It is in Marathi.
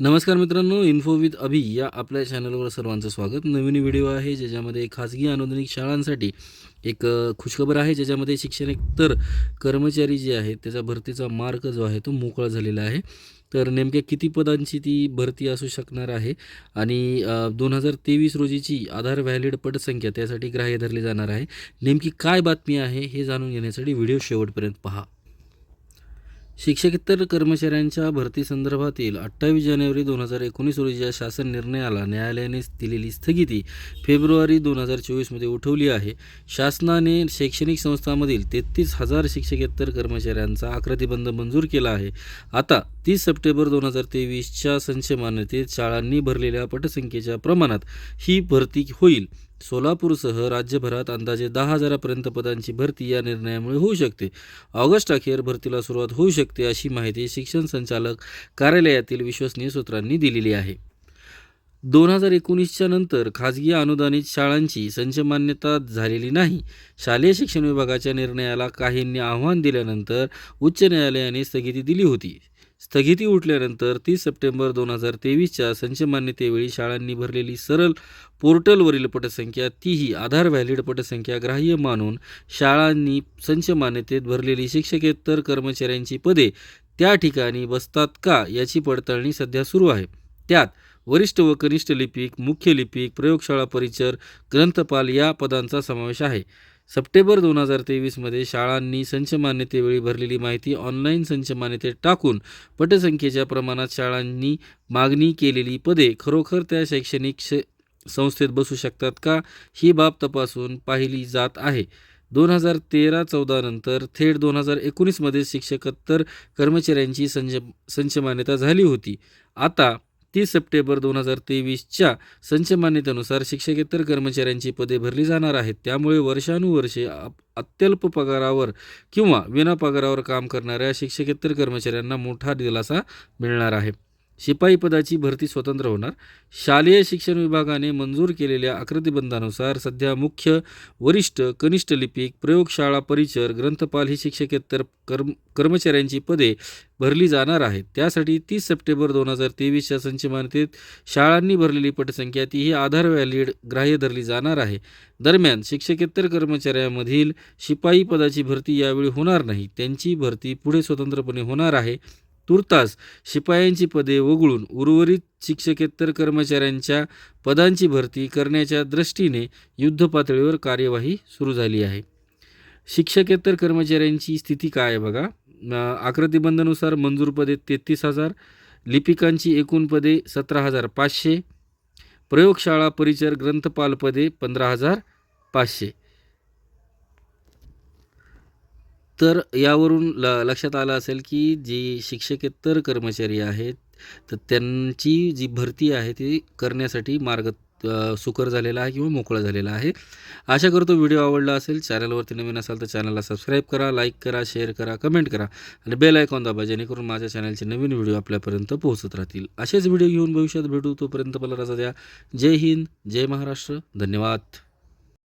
नमस्कार मित्रांनो इन्फो विथ अभि या आपल्या चॅनलवर सर्वांचं स्वागत. नवीन व्हिडिओ आहे ज्याच्यामध्ये खाजगी अनुदानिक शाळांसाठी एक खुशखबर आहे ज्याच्यामध्ये शिक्षणेतर कर्मचारी जे आहेत त्याचा भरतीचा मार्ग जो आहे तो मोकळा झालेला आहे. तर नेमक्या किती पदांची ती भरती असू शकणार आहे आणि दोन हजार तेवीस रोजीची आधार व्हॅलिड पटसंख्या त्यासाठी ग्राह्य धरली जाणार आहे. नेमकी काय बातमी आहे हे जाणून घेण्यासाठी व्हिडिओ शेवटपर्यंत पहा. शिक्षकेतर कर्मचाऱ्यांच्या भरतीसंदर्भातील अठ्ठावीस जानेवारी दोन हजार एकोणीस रोजीच्या शासन निर्णयाला न्यायालयाने दिलेली स्थगिती फेब्रुवारी दोन हजार चोवीसमध्ये उठवली आहे. शासनाने शैक्षणिक संस्थांमधील तेहतीस हजार शिक्षकेतर कर्मचाऱ्यांचा आकृतीबंध मंजूर केला आहे. आता तीस सप्टेंबर दोन हजार तेवीसच्या संचमान्यतेत शाळांनी भरलेल्या पटसंख्येच्या प्रमाणात ही भरती होईल. सोलापूरसह राज्यभरात अंदाजे दहा हजारापर्यंत पदांची भरती या निर्णयामुळे होऊ शकते. ऑगस्ट अखेर भरतीला सुरुवात होऊ शकते अशी माहिती शिक्षण संचालक कार्यालयातील विश्वसनीय सूत्रांनी दिलेली आहे. दोन हजार एकोणीसच्या नंतर खाजगी अनुदानित शाळांची संचमान्यता झालेली नाही. शालेय शिक्षण विभागाच्या निर्णयाला काहींनी आव्हान दिल्यानंतर उच्च न्यायालयाने स्थगिती दिली होती. स्थगिती उठल्यानंतर तीस सप्टेंबर दोन हजार तेवीसच्या संचमान्यतेवेळी शाळांनी भरलेली सरळ पोर्टलवरील पटसंख्या तीही आधार व्हॅलिड पटसंख्या ग्राह्य मानून शाळांनी संचमान्यतेत भरलेली शिक्षकेतर कर्मचाऱ्यांची पदे त्या ठिकाणी बसतात का याची पडताळणी सध्या सुरू आहे. त्यात वरिष्ठ व कनिष्ठ लिपिक मुख्य लिपिक प्रयोगशाळा परिचर ग्रंथपाल या पदांचा समावेश आहे. सप्टेंबर दोन हजार तेवीसमध्ये शाळांनी संच मान्यतेवेळी भरलेली माहिती ऑनलाईन संच मान्यतेत टाकून पटसंख्येच्या प्रमाणात शाळांनी मागणी केलेली पदे खरोखर त्या शैक्षणिक श संस्थेत बसू शकतात का ही बाब तपासून पाहिली जात आहे. दोन हजार तेरा चौदा नंतर थेट दोन हजार एकोणीसमध्ये शिक्षकत्तर कर्मचाऱ्यांची संच संच मान्यता झाली होती. आता तीस सप्टेंबर दोन हजार तेवीसच्या संचमान्यतेनुसार शिक्षकेतर कर्मचाऱ्यांची पदे भरली जाणार आहेत. त्यामुळे वर्षानुवर्षे अप- अत्यल्प पगारावर किंवा विना पगारावर काम करणाऱ्या शिक्षकेतर कर्मचाऱ्यांना मोठा दिलासा मिळणार आहे. शिपाई पदाची भरती स्वतंत्र होणार. शालेय शिक्षण विभागाने मंजूर केलेल्या आकृतिबंधानुसार सध्या मुख्य वरिष्ठ कनिष्ठ लिपिक प्रयोगशाळा परिचर ग्रंथपाल ही शिक्षकेतर कर्म कर्मचाऱ्यांची पदे भरली जाणार आहेत. त्यासाठी तीस सप्टेंबर दोन हजार तेवीसच्या संचमानतेत शाळांनी भरलेली पटसंख्या ती ही आधार व्हॅलिड ग्राह्य धरली जाणार आहे. दरम्यान शिक्षकेतर कर्मचाऱ्यांमधील शिपाई पदाची भरती यावेळी होणार नाही. त्यांची भरती पुढे स्वतंत्रपणे होणार आहे. तुर्तास शिपायांची पदे वगळून उर्वरित शिक्षकेतर कर्मचाऱ्यांच्या पदांची भरती करण्याच्या दृष्टीने युद्धपातळीवर कार्यवाही सुरू झाली आहे. शिक्षकेतर कर्मचाऱ्यांची स्थिती काय आहे बघा? अं, मंजूर पदे तेहतीस हजार लिपिकांची एकूण पदे सतरा हजार पाचशे प्रयोगशाळा परिचर ग्रंथपाल पदे पंधरा हजार पाचशे. तर यावरून ल लक्षात आलं असेल की जी शिक्षकेतर कर्मचारी आहेत तर त्यांची जी भरती आहे ती करण्यासाठी मार्ग सुकर झालेला आहे किंवा मोकळा झालेला आहे. आशा करतो व्हिडिओ आवडला असेल चॅनलवरती नवीन असाल तर चॅनलला सबस्क्राईब करा लाईक करा शेअर करा कमेंट करा आणि बेल आयकॉन दाबा जेणेकरून माझ्या चॅनलचे नवीन व्हिडिओ आपल्यापर्यंत पोहोचत राहतील. असेच व्हिडिओ घेऊन भविष्यात भेटू तोपर्यंत मला रजा द्या. जय हिंद जय महाराष्ट्र धन्यवाद.